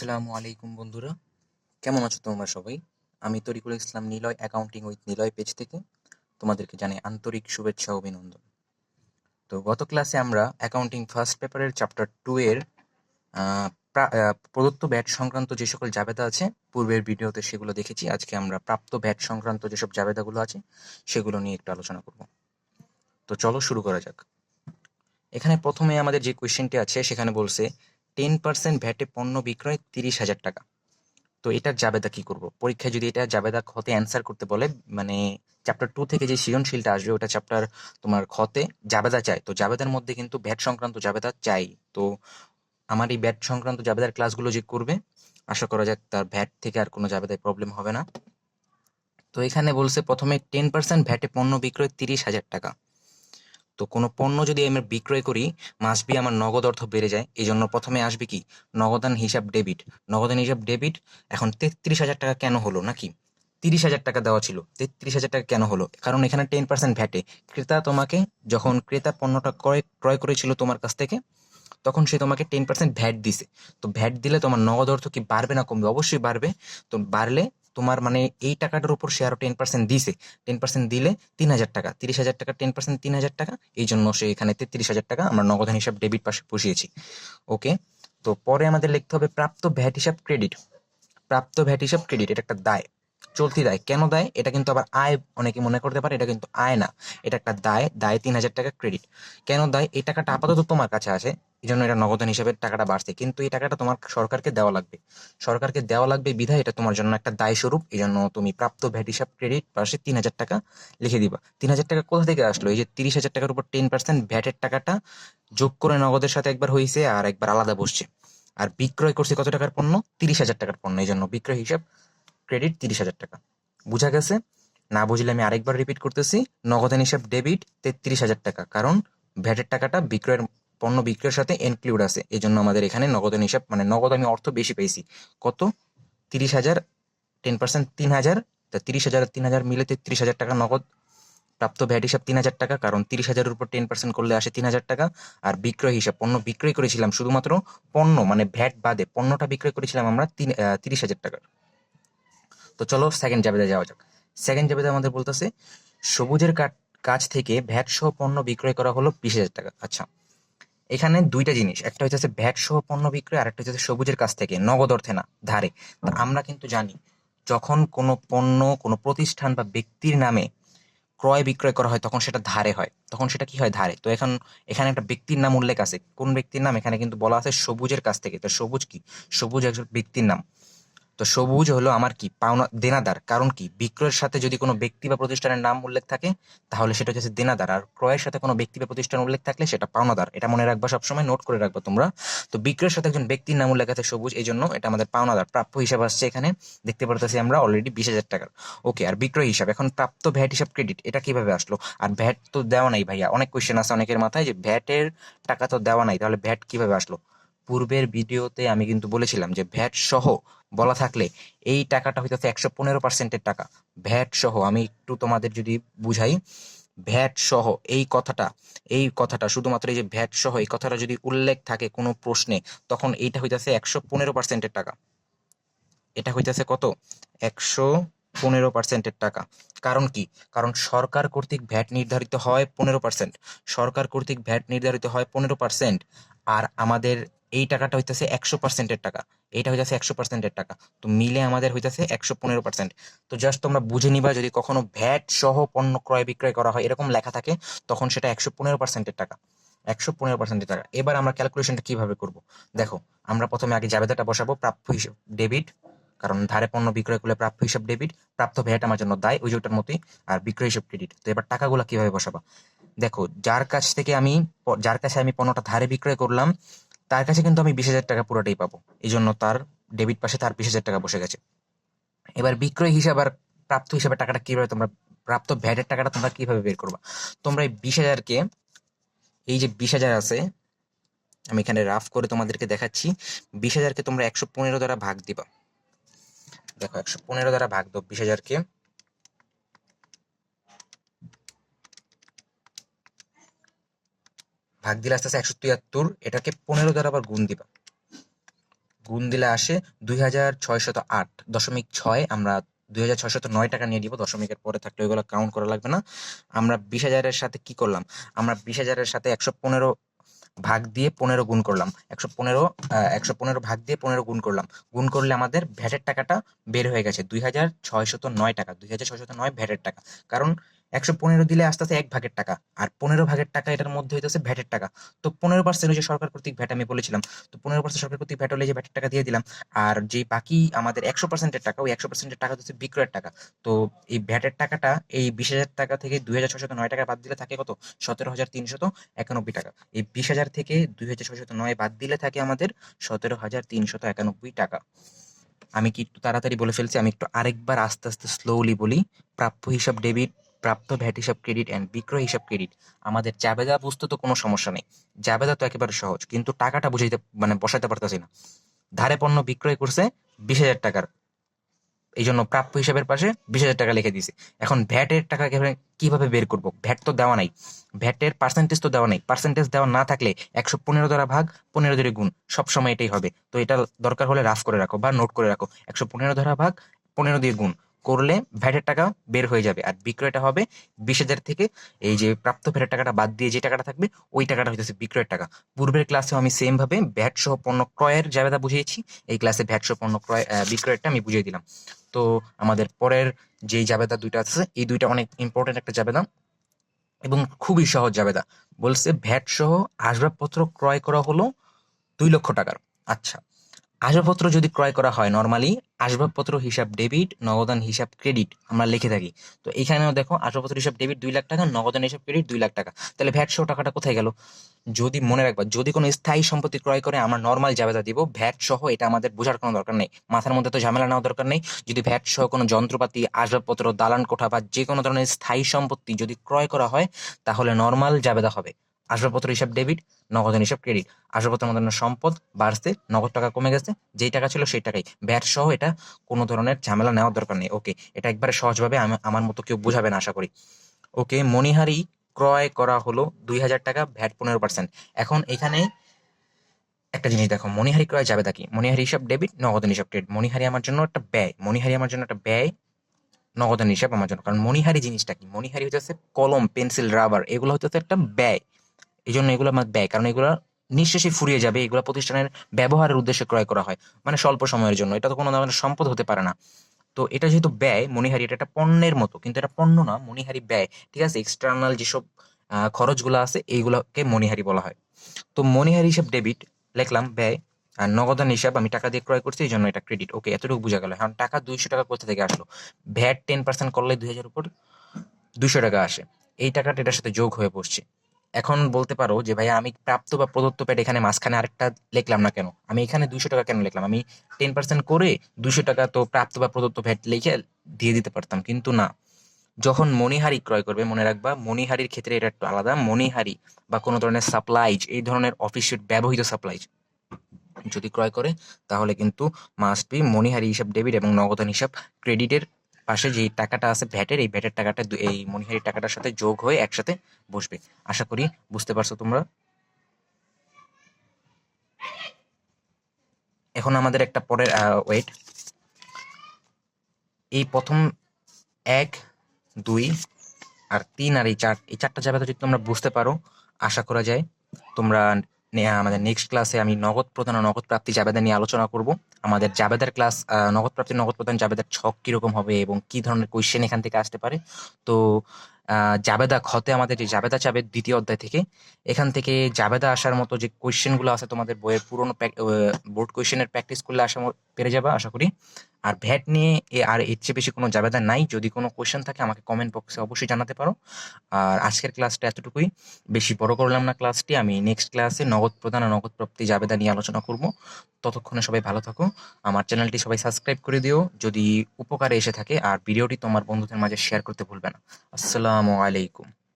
আসসালামু আলাইকুম বন্ধুরা। কেমন আছো তোমরা সবাই? আমি Tarikul Islam Niloy accounting with Niloy page থেকে। তোমাদেরকে জানাই আন্তরিক শুভেচ্ছা অভিনন্দন। তো গত ক্লাসে আমরা অ্যাকাউন্টিং ফার্স্ট পেপারের চ্যাপ্টার টু এর প্রা- প্রদত্ত ব্যাট সংক্রান্ত যে সকল জাবেদা আছে, পূর্বের ভিডিওতে সেগুলো দেখেছি। আজকে আমরা প্রাপ্ত ব্যাট সংক্রান্ত যেসব জাবেদাগুলো আছে, সেগুলো নিয়ে একটু আলোচনা করব। তো চলো শুরু করা যাক। এখানে প্রথমে আমাদের যে কোয়েশ্চেনটি আছে, সেখানে বলছে টেন পার্সেন্ট ভ্যাটে পণ্য বিক্রয় তিরিশ হাজার টাকা। তো এটার জাবেদা কি করব? পরীক্ষায় যদি এটা জাবেদা খতে অ্যান্সার করতে বলে মানে চ্যাপ্টার টু থেকে যে সৃজনশীলটা আসবে, ওটা চ্যাপ্টার তোমার খতে জাবেদা চাই তো জাবেদার মধ্যে কিন্তু ভ্যাট সংক্রান্ত জাবেদা চাই। তো আমার এই ভ্যাট সংক্রান্ত জাবেদার ক্লাসগুলো যে করবে, আশা করা যাক তার ভ্যাট থেকে আর কোনো জাবেদায় প্রবলেম হবে না। তো এখানে বলছে, প্রথমে টেন পার্সেন্ট ভ্যাটে পণ্য বিক্রয় তিরিশ হাজার টাকা। তো কোনো পণ্য যদি আমি বিক্রয় করি, মাস বি আমার নগদ অর্থ বেড়ে যায়। এই জন্য প্রথমে আসবে কি? নগদান হিসাব ডেবিট। নগদান হিসাব ডেবিট, এখন তেত্রিশ হাজার টাকা কেন হলো নাকি? তিরিশ হাজার টাকা দেওয়া ছিল, তেত্রিশ হাজার টাকা কেন হলো? কারণ এখানে টেন পার্সেন্ট ভ্যাটে। ক্রেতা তোমাকে যখন ক্রেতা পণ্যটা ক্রয় ক্রয় করেছিল তোমার কাছ থেকে, তখন সে তোমাকে টেন পার্সেন্ট ভ্যাট দিছে। তো ভ্যাট দিলে তোমার নগদ অর্থ কি বাড়বে না কমবে? অবশ্যই বাড়বে। তো বাড়লে তোমার মানে এই টাকাটার উপর আরও টেন পার্সেন্ট দিছে। টেন পার্সেন্ট দিলে তিন হাজার টাকা, তিরিশ হাজার টাকা টেন পার্সেন্ট তিন হাজার টাকা, এই জন্য সে এখানে তেত্রিশ হাজার টাকা আমরা নগদান হিসাব ডেবিট পাশে বসিয়েছি। ওকে তো পরে আমাদের লিখতে হবে প্রাপ্ত ভ্যাট হিসাব ক্রেডিট প্রাপ্ত ভ্যাট হিসাব ক্রেডিট এটা একটা দায়। চলতি দায়। কেন দায়? এটা কিন্তু আবার আয় অনেকে মনে করতে পারে, এটা কিন্তু আয় না। এটা একটা দায় দায় তিন হাজার টাকা ক্রেডিট কেন দায়? এই টাকাটা আপাতত তোমার কাছে আছে। এই জন্য এটা নগদান হিসাবে টাকাটা বাড়ছে। কিন্তু এই টাকাটা তোমার সরকারকে দেওয়া লাগবে। সরকারকে দেওয়া লাগবে বিধায় এটা তোমার জন্য একটা দায় স্বরূপ এই জন্য তুমি প্রাপ্ত ভ্যাট হিসাব ক্রেডিট পাশে তিন হাজার টাকা লিখে দিবা। তিন হাজার টাকা কোথা থেকে আসলো? এই যে তিরিশ হাজার টাকার উপর টেন পার্সেন্ট ভ্যাটের টাকাটা যোগ করে নগদের সাথে একবার হয়েছে আর একবার আলাদা বসছে। আর বিক্রয় করছে কত টাকার পণ্য? তিরিশ হাজার টাকার পণ্য। এই জন্য বিক্রয় হিসাব ক্রেডিট তিরিশ হাজার টাকা। বুঝা গেছে? না বুঝলে আমি আরেকবার রিপিট করতেছি। নগদান হিসাব ডেবিট তেত্রিশ হাজার টাকা। কারণ ভ্যাটের টাকাটা বিক্রয়ের পণ্য বিক্রয়ের সাথে ইনক্লুড আছে। এই জন্য আমাদের এখানে নগদান হিসাব মানে নগদ আমি অর্থ বেশি পেয়েছি। কত? তিরিশ হাজার টেন পার্সেন্ট তিন হাজার, তা তিরিশ হাজার তিন হাজার মিলে তেত্রিশ হাজার টাকা নগদ। প্রাপ্ত ভ্যাট হিসাব তিন হাজার টাকা, কারণ তিরিশ হাজারের উপর টেন পার্সেন্ট করলে আসে তিন হাজার টাকা। আর বিক্রয় হিসাব, পণ্য বিক্রয় করেছিলাম শুধুমাত্র পণ্য মানে ভ্যাট বাদে পণ্যটা বিক্রয় করেছিলাম আমরা তিন তিরিশ হাজার টাকার। তো চলো সেকেন্ড জাবেদা যাওয়া যাক। সেকেন্ড জাবেদা আমাদের বলতেছে, সবুজের কাট- কাছ থেকে ভ্যাট সহ পণ্য বিক্রয় করা হলো বিশ হাজার টাকা। আচ্ছা। এখানে দুইটা জিনিস একটা হচ্ছে ভ্যাট সহ পণ্য বিক্রয় আর একটা হচ্ছে সবুজের কাছ থেকে নগদ অর্থে না ধারে। তা আমরা কিন্তু জানি যখন কোনো পণ্য কোনো প্রতিষ্ঠান বা ব্যক্তির নামে ক্রয় বিক্রয় করা হয় তখন সেটা ধারে হয়। তখন সেটা কি হয়? ধারে। তো এখন এখানে একটা ব্যক্তির নাম উল্লেখ আছে। কোন ব্যক্তির নাম? এখানে কিন্তু বলা আছে সবুজের কাছ থেকে। তো সবুজ কি? সবুজ একজন ব্যক্তির নাম। তো সবুজ হলো আমার কি? পাওনা, দেনাদার। কারণ কি? বিক্রয়ের সাথে যদি কোনো ব্যক্তি বা প্রতিষ্ঠানের নাম উল্লেখ থাকে, তাহলে সেটা হচ্ছে দেনাদার। আর ক্রয়ের সাথে কোনো ব্যক্তি বা প্রতিষ্ঠান উল্লেখ থাকলে সেটা পাওনাদার। এটা মনে রাখবা সবসময় নোট করে রাখবা তোমরা। তো বিক্রয়ের সাথে একজন ব্যক্তির নাম উল্লেখ আছে সবুজ এই জন্য এটা আমাদের পাওনাদার। প্রাপ্য হিসাব আসছে এখানে। দেখতে পারতেছি আমরা অলরেডি বিশ হাজার টাকার। ওকে আর বিক্রয় হিসাব। এখন প্রাপ্ত ভ্যাট হিসাব ক্রেডিট এটা কীভাবে আসলো? আর ভ্যাট তো দেওয়া নাই ভাইয়া। অনেক কোয়েশ্চেন আছে অনেকের মাথায় যে ভ্যাটের টাকা তো দেওয়া নাই। তাহলে ভ্যাট কীভাবে আসলো? পূর্বের ভিডিওতে আমি কিন্তু বলেছিলাম যে ভ্যাট সহ বলা থাকলে এই টাকাটা হইতেছে একশো পনেরো পার্সেন্টের টাকা। ভ্যাট সহ, আমি একটু তোমাদের যদি বুঝাই, ভ্যাট সহ এই কথাটা এই কথাটা শুধুমাত্র এই যে ভ্যাট সহ এই কথাটা যদি উল্লেখ থাকে কোনো প্রশ্নে, তখন এইটা হইতেছে একশো পনেরো পার্সেন্টের টাকা। এটা হইতেছে কত? একশো পনেরো পার্সেন্টের টাকা। কারণ কি? কারণ সরকার কর্তৃক ভ্যাট নির্ধারিত হয় পনেরো পার্সেন্ট। সরকার কর্তৃক ভ্যাট নির্ধারিত হয় পনেরো পার্সেন্ট। আর আমাদের এই টাকাটা হইতেছে একশো পার্সেন্টের টাকা। এইটা হইতেছে একশো পার্সেন্টের টাকা। তো মিলে আমাদের হইতেছে একশো পনেরো পার্সেন্ট তো জাস্ট তোমরা বুঝে নিবা, যদি কখনো ভ্যাট সহ পণ্য ক্রয় বিক্রয় করা হয়, এরকম লেখা থাকে, তখন সেটা একশো পনেরো পার্সেন্টের টাকা। একশো পনেরো পার্সেন্টের টাকা। এবার আমরা ক্যালকুলেশনটা কীভাবে করব? দেখো, আমরা প্রথমে আগে জাবেদাটা বসাবো, প্রাপ্য হিসেব ডেবিট কারণ ধারে পণ্য বিক্রয় করলে প্রাপ্য হিসাব ডেবিট প্রাপ্ত ভ্যাট আমার জন্য দায়, ওই ওটার মতোই, আর বিক্রয় হিসাব ক্রেডিট তো এবার টাকাগুলো কীভাবে বসাবা? দেখো, যার কাছ থেকে আমি যার কাছে আমি পণ্যটা ধারে বিক্রয় করলাম তার কাছে কিন্তু আমি বিশ হাজার টাকা পুরোটাই পাবো। এই জন্য তার ডেবিট পাশে তার বিশ হাজার টাকা বসে গেছে। এবার বিক্রয় হিসাব আর প্রাপ্ত হিসাবে টাকাটা কীভাবে তোমরা, প্রাপ্ত ভ্যাটের টাকাটা তোমরা কীভাবে বের করবা? তোমরা এই বিশ হাজারকে এই যে বিশ হাজার আছে, আমি এখানে রাফ করে তোমাদেরকে দেখাচ্ছি। বিশ হাজারকে তোমরা একশো পনেরো দ্বারা ভাগ দিবা। দেখো, একশো পনেরো দ্বারা ভাগ দাও বিশ হাজারকে ভাগ দিলে আস্তে আস্তে একশো তিয়াত্তর, এটাকে পনেরো দ্বারা আবার গুণ দিবা। গুণ দিলে আসে দুই হাজার ছয়শত আট, দশমিক ছয়, আমরা দুই হাজার ছয়শত নয় টাকা নিয়ে দিব দশমিকের পরে থাকলে ওইগুলো কাউন্ট করা লাগবে না। আমরা বিশ হাজারের সাথে কি করলাম? আমরা বিশ হাজারের সাথে একশো পনেরো ভাগ দিয়ে পনেরো গুণ করলাম। একশো পনেরো একশো পনেরো ভাগ দিয়ে পনেরো গুণ করলাম। গুণ করলে আমাদের ভ্যাটের টাকাটা বের হয়ে গেছে দুই হাজার ছয়শত নয় টাকা, দুই হাজার ছয়শত নয় ভ্যাটের টাকা। কারণ একশো পনেরো দিলে আস্তে আস্তে এক ভাগের টাকা, আর পনেরো ভাগের টাকা এটার মধ্যে হইতেছে ভ্যাটের টাকা। তো পনেরো পার্সেন্ট যে সরকার কর্তৃক ভ্যাট আমি বলেছিলাম, তো পনেরো পার্সেন্ট সরকার কর্তৃক ভ্যাট হলে যে ভ্যাটের টাকা দিয়ে দিলাম, আর যে বাকি আমাদের একশো পার্সেন্টের টাকা, ওই একশো পার্সেন্টের টাকা হচ্ছে বিক্রয়ের টাকা। তো এই ভ্যাটের টাকাটা এই বিশ হাজার টাকা থেকে দুই হাজার ছশত নয় টাকা বাদ দিলে থাকে কত? সতেরো হাজার তিনশত একানব্বই টাকা। এই বিশ হাজার থেকে দুই হাজার ছশত নয় বাদ দিলে থাকে আমাদের সতেরো হাজার তিনশত একানব্বই টাকা। আমি কি একটু তাড়াতাড়ি বলে ফেলছি? আমি একটু আরেকবার আস্তে আস্তে স্লোলি বলি। প্রাপ্য হিসাব ডেবিট প্রাপ্ত ভ্যাট হিসাব ক্রেডিট অ্যান্ড বিক্রয় হিসাব ক্রেডিট আমাদের জাবেদা বুঝতে তো কোনো সমস্যা নেই। জাবেদা তো একেবারে সহজ, কিন্তু টাকাটা বুঝাইতে মানে বসাইতে পারতেছি না। ধারে পণ্য বিক্রয় করছে বিশ হাজার টাকার। এই জন্য প্রাপ্য হিসাবের পাশে বিশ হাজার টাকা লিখে দিয়েছে। এখন ভ্যাটের টাকা কীভাবে বের করব? ভ্যাট তো দেওয়া নাই। ভ্যাটের পার্সেন্টেজ তো দেওয়া নাই। পার্সেন্টেজ দেওয়া না থাকলে একশো পনেরো দ্বারা ভাগ, পনেরো ধরে গুণ। সবসময় এটাই হবে। তো এটা দরকার হলে রাফ করে রাখো বা নোট করে রাখো। একশো পনেরো দ্বারা ভাগ, পনেরো দিয়ে গুণ। করলে ভ্যাটের টাকা বের হয়ে যাবে। আর বিক্রয়টা হবে বিশ হাজার থেকে এই যে প্রাপ্ত ভ্যাটের টাকাটা বাদ দিয়ে যে টাকাটা থাকবে, ওই টাকাটা হইতেছে বিক্রয়ের টাকা। পূর্বের ক্লাসেও আমি সেম ভাবে ভ্যাট সহ পণ্য ক্রয়ের জাবেদা বুঝিয়েছি। এই ক্লাসে ভ্যাট সহ পণ্য ক্রয় বিক্রয়েরটা আমি বুঝিয়ে দিলাম। তো আমাদের পরের যে জাবেদা দুইটা আছে, এই দুইটা অনেক ইম্পর্টেন্ট একটা জাবেদা এবং খুবই সহজ জাবেদা। বলছে ভ্যাট সহ আসবাবপত্র ক্রয় করা হলো দুই লক্ষ টাকার। আচ্ছা আসবাবপত্র যদি ক্রয় করা হয় নর্মালি আসবাবপত্র, হিসাব ডেবিট নগদান, হিসাব ক্রেডিট আমরা লিখে থাকি। তো এখানেও দেখো, আসবাবপত্র, হিসাব ডেবিট দুই লাখ টাকা, নগদান, হিসাব ক্রেডিট দুই লাখ টাকা। তাহলে ভ্যাট সহ টাকাটা কোথায় গেল? যদি মনে রাখবা, যদি কোনো স্থায়ী সম্পত্তি ক্রয় করে, আমরা নর্মাল জাবেদা দিব। ভ্যাট সহ এটা আমাদের বোঝার কোনো দরকার নেই। মাথার মধ্যে তো ঝামেলা নেওয়া দরকার নেই। যদি ভ্যাট সহ কোনো যন্ত্রপাতি, আসবাবপত্র দালান কোঠা বা যে কোনো ধরনের স্থায়ী সম্পত্তি যদি ক্রয় করা হয়, তাহলে নর্মাল জাবেদা হবে। আসবাবপত্র হিসাব ডেবিট নগদান হিসাব ক্রেডিট আসবাবপত্র মধ্যে সম্পদ বাড়ছে, নগদ টাকা কমে গেছে, যেই টাকা ছিল সেই টাকাই। ভ্যাট সহ এটা কোনো ধরনের ঝামেলা নেওয়ার দরকার নেই। ওকে এটা একবারে সহজভাবে আমি- আমার মতো কেউ বুঝাবে না, আশা করি। ওকে মণিহারি ক্রয় করা হলো দুই হাজার টাকা ভ্যাট পনেরো পার্সেন্ট এখন এখানে একটা জিনিস দেখো, মণিহারি ক্রয় যাবে কি? মণিহারি হিসাব ডেবিট নগদান হিসাব ক্রেডিট মণিহারি আমার জন্য একটা ব্যয়, মণিহারি আমার জন্য একটা ব্যয় নগদান হিসাব আমার জন্য। কারণ মণিহারি জিনিসটা কি? মণিহারি হচ্ছে কলম, পেন্সিল, রাবার, এগুলো হচ্ছে একটা ব্যয়। এই জন্য এগুলো আমার ব্যয়, কারণ এগুলো নিঃশেষে ফুরিয়ে যাবে, এগুলো প্রতিষ্ঠানের ব্যবহারের উদ্দেশ্যে ক্রয় করা হয় মানে স্বল্প সময়ের জন্য। এটা তো কোনো ধরনের সম্পদ হতে পারে না। তো এটা যেহেতু ব্যয়, মণিহারি এটা একটা পণ্যের মতো, কিন্তু এটা পণ্য না, মণিহারি ব্যয়, ঠিক আছে? এক্সটার্নাল যেসব খরচগুলো আছে, এইগুলোকে মণিহারি বলা হয়। তো মণিহারি হিসাব ডেবিট লিখলাম ব্যয়, আর নগদান হিসাব, আমি টাকা দিয়ে ক্রয় করছি এই জন্য এটা ক্রেডিট ওকে এতটুকু বোঝা গেল। এখন টাকা দুইশো টাকা কোথা থেকে আসলো? ভ্যাট টেন পার্সেন্ট করলে দুই হাজার উপর দুইশো টাকা আসে। এই টাকাটা এটার সাথে যোগ হয়ে বসছে। এখন বলতে পারো যে, ভাইয়া, আমি প্রাপ্ত বা প্রদত্ত প্যাড এখানে মাঝখানে আরেকটা লিখলাম না কেন? আমি এখানে দুইশো টাকা কেন লিখলাম? আমি টেন পার্সেন্ট করে দুইশো টাকা তো প্রাপ্ত বা প্রদত্ত ভ্যাট লিখে দিয়ে দিতে পারতাম। কিন্তু না। যখন মণিহারি ক্রয় করবে, মনে রাখবা, মণিহারির ক্ষেত্রে এটা একটু আলাদা। মণিহারি বা কোনো ধরনের সাপ্লাইজ, এই ধরনের অফিসের ব্যবহৃত সাপ্লাইজ যদি ক্রয় করে, তাহলে কিন্তু মাস্ট বি মণিহারি হিসাব ডেবিট এবং নগদান হিসাব ক্রেডিটের পাশে যে টাকাটা আছে ভ্যাটের এই ভ্যাটের টাকাটা এই মনিহারি টাকাটার সাথে যোগ হয়ে একসাথে বসবে। আশা করি বুঝতে পারছ তোমরা? এখন আমাদের একটা পরের ওয়েট এই প্রথম এক, দুই আর তিন আর এই চার, এই চারটা জায়গাতে যদি তোমরা বুঝতে পারো, আশা করা যায় তোমরা আমাদের নেক্সট ক্লাসে আমি নগদ প্রদান ও নগদ প্রাপ্তি জাবেদা নিয়ে আলোচনা করব। আমাদের জাবেদার ক্লাস নগদ প্রাপ্তি, নগদ প্রদান জাবেদার ছক কীরকম হবে এবং কি ধরনের কোয়েশ্চেন এখান থেকে আসতে পারে? তো জাবেদা খতে আমাদের যে জাবেদা চাবে দ্বিতীয় অধ্যায় থেকে, এখান থেকে জাবেদা আসার মতো যে কোয়েশ্চেনগুলো আছে তোমাদের বইয়ের পুরোনো বোর্ড কোয়েশ্চেনের প্র্যাকটিস করলে আসা পেরে যাবে, আশা করি। আর ভ্যাট নিয়ে আর এর চেয়ে বেশি কোনো জাবেদা নাই, যদি কোনো কোয়েশ্চেন থাকে আমাকে কমেন্ট বক্সে অবশ্যই জানাতে পারো। আর আজকের ক্লাসটা এতটুকুই। বেশি বড় করলাম না ক্লাসটি আমি নেক্সট ক্লাসে নগদ প্রদান আর নগদ প্রাপ্তি জাবেদা নিয়ে আলোচনা করব। ততক্ষণে সবাই ভালো থাকো। আমার চ্যানেলটি সবাই সাবস্ক্রাইব করে দিও। যদি উপকারে এসে থাকে, আর ভিডিওটি তোমার বন্ধুদের মাঝে শেয়ার করতে ভুলবে না। আসসালামু আলাইকুম